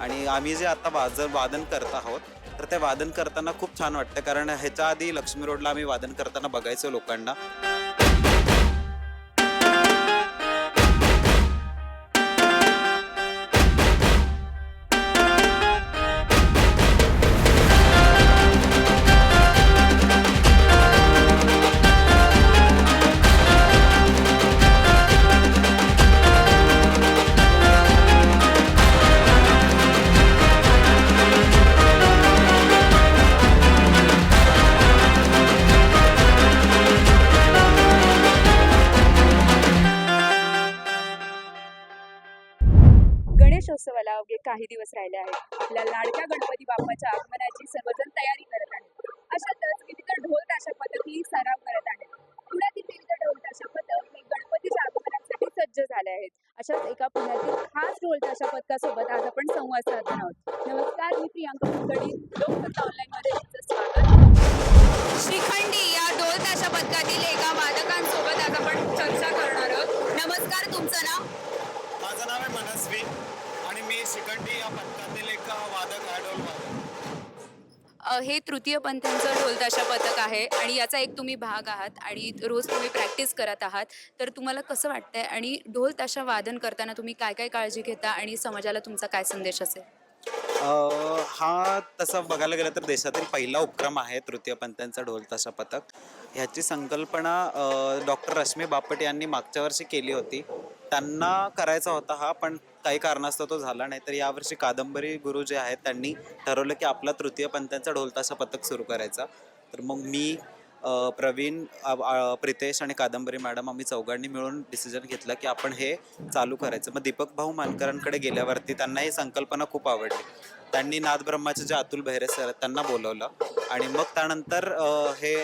आणि आम्ही जे आता वाजन वादन करत आहोत तर ते वादन करताना खूप छान वाटतं. कारण ह्याच्या आधी लक्ष्मी रोडला आम्ही वादन करताना बघायचो लोकांना. गणेशोत्सवाला अवघे काही दिवस राहिले आहेत. आपल्या लाडक्या गणपती बाप्पाच्या आगमनाची सर्वजण तयारी करत आहेत. अशातच विविध ढोल ताशा पथकही सराव करत आहेत. पुण्यातील विविध ढोल ताशा पथक हे गणपतीच्या आगमनासाठी सज्ज झाले आहेत. अशाच एका पुण्यातील खास ढोल ताशा पथकासोबत आज आपण संवाद साधणार आहोत. नमस्कार मी प्रियांका कुलकर्णी लोकसत्ता ऑनलाईन मध्ये तुमचं स्वागत. श्रीखंडी या ढोल ताशा पथकातील एका वादकांसोबत आज आपण चर्चा करणार आहोत. नमस्कार तुमचं नाव? माझं नाव आहे मनस्वी. या पथकातील एक वादक वादक अ, हे तृतीय पंथांचं ढोलताशा पथक आहे आणि याचा एक तुम्ही भाग आहात आणि रोज तुम्ही प्रॅक्टिस करत आहात. तर तुम्हाला कसं वाटतंय आणि ढोल ताशा वादन करताना तुम्ही काय काय काळजी घेता आणि समाजाला तुमचा काय संदेश असेल? अ, हा तसं बघायला गेलं तर देशातील पहिला उपक्रम आहे तृतीय पंथांचा ढोल ताशा पथक. ह्याची संकल्पना डॉक्टर रश्मी बापट यांनी मागच्या वर्षी केली होती. त्यांना करायचा होता हा पण काही कारणास्तव तो झाला नाही तर यावर्षी कादंबरी गुरु जे आहेत त्यांनी ठरवलं की आपला तृतीय पंथांचा ढोलताशा पथक सुरू करायचा. तर मग मी प्रवीण प्रितेश आणि कादंबरी मॅडम आम्ही चौघांनी मिळून डिसिजन घेतलं की आपण हे चालू करायचं. मग दीपक भाऊ मानकरांकडे गेल्यावरती त्यांना ही संकल्पना खूप आवडली. त्यांनी नादब्रह्माचे जे अतुल बहिरे सर आहेत त्यांना बोलवलं आणि मग त्यानंतर हे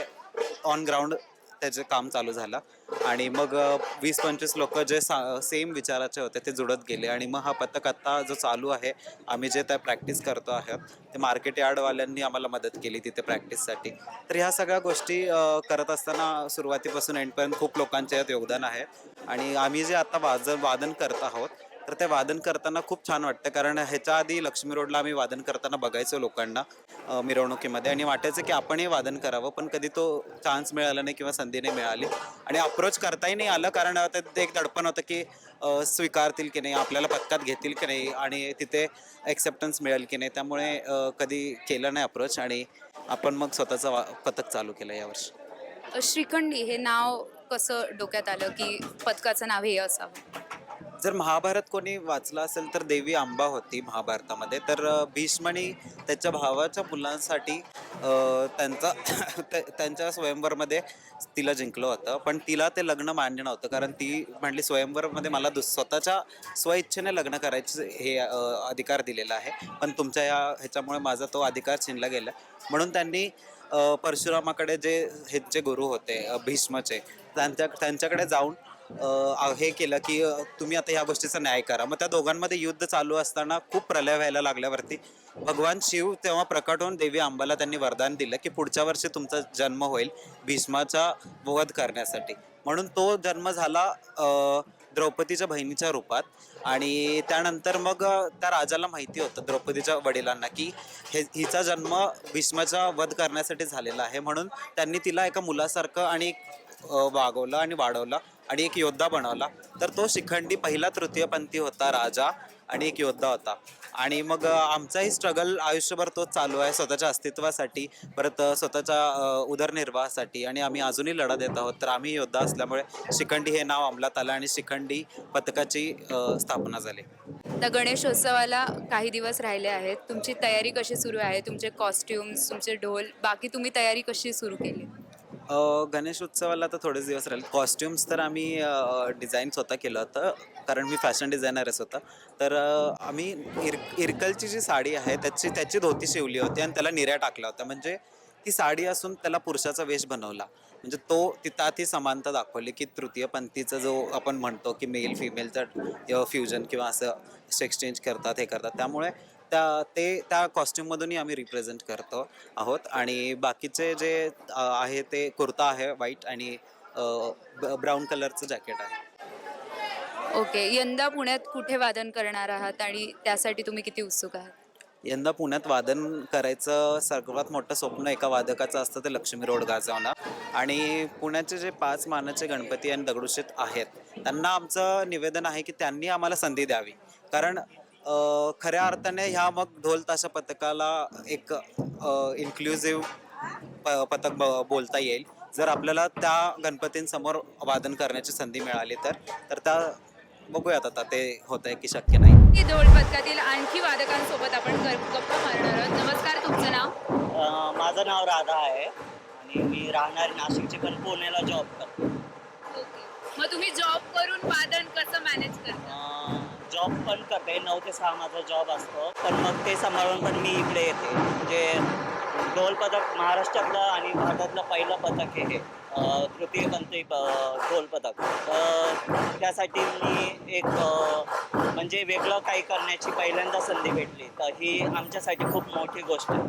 ऑन ग्राउंड त्याचे काम चालू झालं. आणि मग वीस पंचवीस लोक जे सा सेम विचाराचे होते ते जुळत गेले. आणि मग हा पथक आत्ता जो चालू आहे आम्ही जे त्या प्रॅक्टिस करतो आहोत ते मार्केट यार्डवाल्यांनी आम्हाला मदत केली तिथे प्रॅक्टिससाठी तर ह्या सगळ्या गोष्टी करत असताना सुरुवातीपासून एंडपर्यंत खूप लोकांचे यात योगदान आहे. आणि आम्ही जे आता वाजन वादन करत आहोत तर ते वादन करताना खूप छान वाटतं. कारण ह्याच्या आधी लक्ष्मी रोडला आम्ही वादन करताना बघायचो लोकांना मिरवणुकीमध्ये. आणि वाटायचं की आपणही वादन करावं पण कधी तो चान्स मिळाला नाही किंवा संधी नाही मिळाली. आणि अप्रोच करताही नाही आलं कारण ते एक दडपण होतं की स्वीकारतील की नाही आपल्याला पथकात घेतील की नाही आणि तिथे ॲक्सेप्टन्स मिळेल की नाही. त्यामुळे कधी केलं नाही अप्रोच आणि आपण मग स्वतःचं वा पथक चालू केलं यावर्षी श्रीखंडी हे नाव कसं डोक्यात आलं की पथकाचं नाव हे असावं? जर महाभारत कोणी वाचलं असेल तर देवी आंबा होती महाभारतामध्ये तर भीष्मणी भीष्मनी त्याच्या भावाच्या मुलांसाठी त्यांचा त्यांच्या स्वयंवरमध्ये तिला जिंकलं होतं. पण तिला ते लग्न मान्य नव्हतं कारण ती म्हणली स्वयंवरमध्ये मला दुस स्वतःच्या स्वइच्छेने लग्न करायचे हे अधिकार दिलेला आहे. पण तुमच्या या ह्याच्यामुळे माझा तो अधिकार छिनला गेला. म्हणून त्यांनी परशुरामाकडे जे हे जे गुरु होते भीष्मचे त्यांच्या त्यांच्याकडे जाऊन हे केलं की तुम्ही आता ह्या गोष्टीचा न्याय करा. मग त्या दोघांमध्ये युद्ध चालू असताना खूप प्रलय व्हायला लागल्यावरती भगवान शिव तेव्हा प्रकट होऊन देवी अंबाला त्यांनी वरदान दिलं की पुढच्या वर्षी तुमचा जन्म होईल भीष्माचा वध करण्यासाठी. म्हणून तो जन्म झाला द्रौपदीच्या बहिणीच्या रूपात आणि त्यानंतर मग त्या राजाला माहिती होतं द्रौपदीच्या वडिलांना की हे हिचा जन्म भीष्माचा वध करण्यासाठी झालेला आहे. म्हणून त्यांनी तिला एका मुलासारखं आणि वागवलं आणि वाढवलं. आणि एक योद्धा बनवला. तर तो शिखंडी पहिला तृतीयपंथी होता राजा आणि एक योद्धा होता. आणि मग आमचाही स्ट्रगल आयुष्यभर तोच चालू आहे स्वतःच्या अस्तित्वासाठी परत स्वतःच्या उदरनिर्वाहासाठी. आणि आम्ही अजूनही लढा देत आहोत. तर आम्ही योद्धा असल्यामुळे शिखंडी हे नाव अंमलात आलं आणि शिखंडी पथकाची स्थापना झाली. आता गणेशोत्सवाला काही दिवस राहिले आहेत. तुमची तयारी कशी सुरू आहे? तुमचे कॉस्ट्युम्स तुमचे ढोल बाकी तुम्ही तयारी कशी सुरू केली? गणेश उत्सवाला तर थोडेच दिवस राहिले. कॉस्ट्युम्स तर आम्ही डिझाईन स्वतः केलं होतं. कारण मी फॅशन डिझायनरच होता. तर आम्ही इर इरकलची जी साडी आहे त्याची त्याची धोती शिवली होती आणि त्याला निर्या टाकल्या होत्या. म्हणजे ती साडी असून त्याला पुरुषाचा वेश बनवला. म्हणजे तो तिथं ती समानता दाखवली की तृतीय पंथीचा जो आपण म्हणतो की मेल फिमेलचं फ्युजन किंवा असं एक्सचेंज करतात हे करतात. त्यामुळे त्या ते त्या कॉस्ट्युममधूनही आम्ही रिप्रेझेंट करतो आहोत. आणि बाकीचे जे आहे ते कुर्ता आहे व्हाईट आणि ब्राऊन कलरचं जॅकेट आहे. ओके यंदा पुण्यात कुठे वादन करणार आहात आणि त्यासाठी तुम्ही किती उत्सुक आहात? यंदा पुण्यात वादन करायचं सर्वात मोठं स्वप्न एका वादकाचं असतं ते लक्ष्मी रोड गाजवणं. आणि पुण्याचे जे पाच मानाचे गणपती आणि दगडूशेठ आहेत त्यांना आमचं निवेदन आहे की त्यांनी आम्हाला संधी द्यावी. कारण खऱ्या अर्थाने ह्या मग ढोल ताशा पथकाला एक इन्क्लुझिव्ह प पथक ब बोलता येईल. जर आपल्याला त्या गणपतींसमोर वादन करण्याची संधी मिळाली तर तर त्या बघूयात आता ते होत आहे की शक्य नाही. ढोल पथकातील आणखी वादकांसोबत आपण गप्पा मारणार आहोत. नमस्कार तुमचं नाव? माझं नाव राधा आहे आणि मी राहणार नाशिकचे पण पुण्याला जॉब करतो मग तुम्ही जॉब करून वादन कसं मॅनेज करता? जॉब पण करते. नऊ ते सहा माझा जॉब असतो. पण मग ते सांभाळून पण मी इकडे येते. म्हणजे ढोल पथक महाराष्ट्रातलं आणि भारतातलं पहिलं पथक आहे हे. तृतीय पंथी ढोल पथक तर त्यासाठी मी एक म्हणजे वेगळं काही करण्याची पहिल्यांदा संधी भेटली. तर ही आमच्यासाठी खूप मोठी गोष्ट आहे.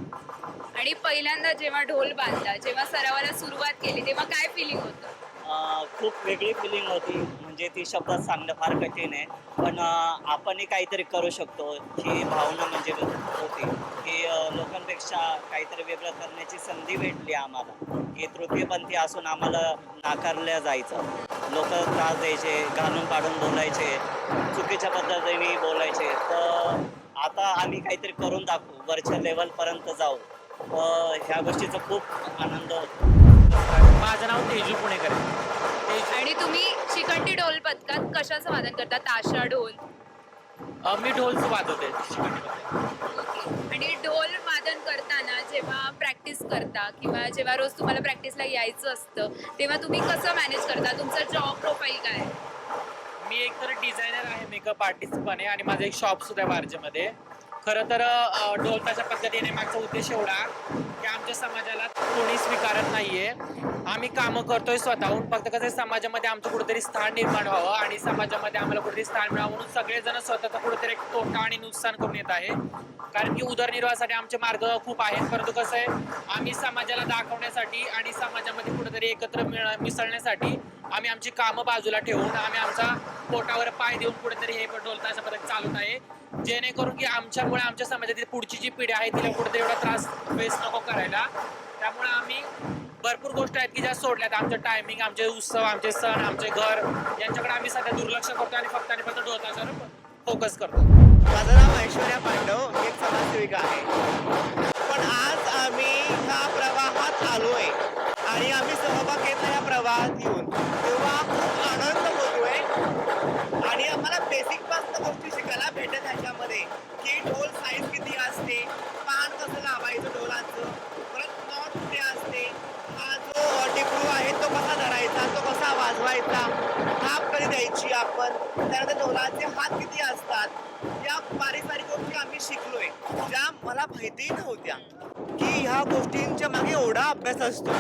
आणि पहिल्यांदा जेव्हा ढोल बांधला जेव्हा सरावाला सुरुवात केली तेव्हा काय फिलिंग होतं? खूप वेगळी फिलिंग होती. म्हणजे ती शब्दात सांगणं फार कठीण आहे. पण आपणही काहीतरी करू शकतो. ही भावना म्हणजे होती. की लोकांपेक्षा काहीतरी वेगळं करण्याची संधी भेटली आम्हाला. की तृतीयपंथी असून आम्हाला नाकारल्या जायचं. लोक त्रास द्यायचे घालून पाडून बोलायचे चुकीच्या पद्धतीने बोलायचे. तर आता आम्ही काहीतरी करून दाखवू. वरच्या लेवलपर्यंत जाऊ. तर ह्या गोष्टीचा खूप आनंद होतो. माझं नाव तेजू पुणेकर आहे. तेजू आणि तुम्ही शिखंडी ढोल पथकात कशाचं वादन करता ताशा ढोल अ, मी ढोलचं वाजवते. आणि ढोल वादन करताना जेव्हा प्रॅक्टिस करता किंवा जेव्हा रोज तुम्हाला प्रॅक्टिसला यायचं असतं तेव्हा तुम्ही कसं मॅनेज करता तुमचं जॉब प्रोफाईल काय आहे? मी एक तर डिझायनर आहे मेकअप आर्टिस्ट पण आहे आणि माझं एक शॉप सुद्धा आहे वारजेमध्ये खरं तर अ, ढोल ताशा पद्धतीने मागचा उद्देश एवढा की आमच्या समाजाला कोणी स्वीकारत नाहीये. आम्ही कामं करतोय स्वतःहून. फक्त कसं आहे, समाजामध्ये आमचं कुठेतरी स्थान निर्माण व्हावं आणि समाजामध्ये आम्हाला कुठेतरी स्थान मिळावं म्हणून सगळेजण स्वतःचा कुठेतरी एक तोटा आणि नुकसान करून येत आहे. कारण की उदरनिर्वाहासाठी आमचे मार्ग खूप आहेत. परंतु कसं आहे आम्ही समाजाला दाखवण्यासाठी आणि समाजामध्ये कुठेतरी एकत्र मिळ- मिसळण्यासाठी आम्ही आमची कामं बाजूला ठेवून आम्ही आमचा पोटावर पाय देऊन कुठेतरी हे ढोल ताशा परत चालवत आहे. जेणेकरून की आमच्यामुळे आमच्या समाजातील पुढची जी पिढी आहे तिला कुठेतरी एवढा त्रास फेस नको करायला. त्यामुळे आम्ही भरपूर गोष्टी आहेत की ज्या सोडल्यात. आमचं टायमिंग आमचे उत्सव आमचे सण आमचे घर यांच्याकडे आम्ही सध्या दुर्लक्ष करतो आणि फक्त आणि फक्त ढोल फोकस करतो माझं नाव ऐश्वर्या पांडव एक समाजसेविका आहे. पण आज आम्ही ह्या प्रवाहात आलोय आणि आम्ही सहभाग प्रवाहात येऊन तेव्हा खूप आनंद होतोय. आणि आम्हाला बेसिकपासून गोष्टी शिकायला भेटत ह्याच्यामध्ये की ढोल साईज किती असते पान कसं लावायचं ढोलाचं परत नॉट कुठे असते हा जो टिपरू आहे तो कसा धरायचा तो कसा वाजवायचा थाप कधी द्यायची आपण त्यानंतर ढोलाचे हात किती असतात या बारीक बारीक गोष्टी आम्ही शिकलोय ज्या मला माहिती नव्हत्या की ह्या गोष्टींच्या मागे एवढा अभ्यास असतो.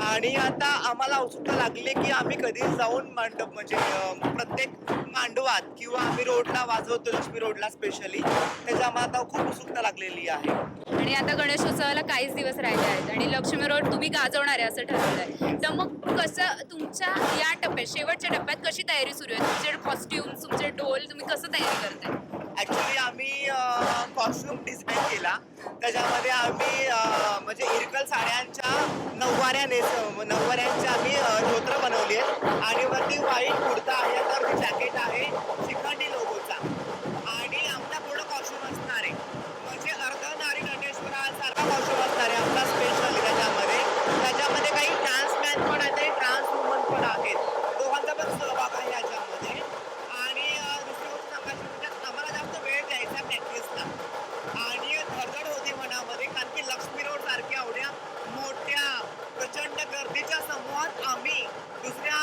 आणि आता आम्हाला उत्सुकता लागली की आम्ही कधी जाऊन मांडव म्हणजे प्रत्येक मांडवात किंवा आम्ही रोडला वाजवतो लक्ष्मी रोडला स्पेशली त्याच्या आम्हाला आता खूप उत्सुकता लागलेली आहे. आणि आता गणेशोत्सवाला काहीच दिवस राहिले आहेत आणि लक्ष्मी रोड तुम्ही गाजवणार आहे असं आहे. तर मग कसं तुमच्या या टप्प्यात शेवटच्या टप्प्यात कशी तयारी सुरू आहे? तुमचे कॉस्ट्युम तुमचे ढोल तुम्ही कसं तयारी करताय? ॲक्च्युली आम्ही कॉस्ट्युम डिझाईन केला. त्याच्यामध्ये आम्ही म्हणजे इरकल साड्यांच्या नऊवाऱ्या नेस नऊवाऱ्यांच्या आम्ही अं, धोत्र बनवली आहेत. आणि वरती व्हाईट कुर्ता आहे तर जॅकेट आहे शिखंडी लोगोचा आणि आमचा पूर्ण कॉस्ट्युम असणार आहे म्हणजे अर्धनारी नटेश्वरासारखा कॉस्ट्युम असणार आहे आमचा स्पेशली त्याच्यामध्ये त्याच्यामध्ये काही ट्रान्स मॅन पण आहेत आणि ट्रान्स वुमन पण आहेत दोघांचा पण सहभाग आहे याच्यामध्ये आणि अं, दुसरी गोष्ट सांगायची म्हणजे आम्हाला जास्त वेळ द्यायचा प्रॅक्टिसला आणि धडधड होती मनामध्ये कारण की लक्ष्मी रोड सारख्या एवढ्या मोठ्या प्रचंड गर्दीच्या समूहात आम्ही दुसऱ्या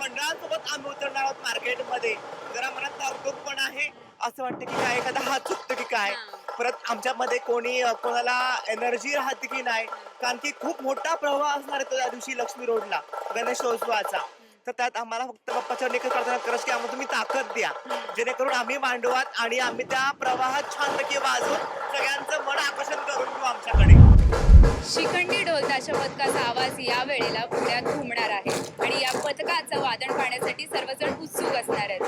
मंडळांसोबत आम्ही उतरणार आहोत मार्केटमध्ये जरा मनात धाकधूक पण आहे असं वाटतं की काय एखादा हात चुकतो की काय. परत आमच्यामध्ये कोणी अं, कोणाला एनर्जी राहते की नाही कारण की खूप मोठा प्रवाह असणार आहे तो त्या दिवशी लक्ष्मी रोडला गणेशोत्सवाचा तर त्यात आम्हाला फक्त बाप्पाच्या निकट प्रार्थना करत की आम्हाला तुम्ही ताकद द्या. जेणेकरून आम्ही मांडवात आणि आम्ही त्या प्रवाहात छानपैकी वाजवून सगळ्यांचं मन आकर्षण करून घेऊ आमच्याकडे. शिखंडी ढोल ताशा पथकाचा आवाज या वेळेला पुण्यात घुमणार आहे. आणि या पथकाचं वादन पाहण्यासाठी सर्वजण उत्सुक असणार आहेत.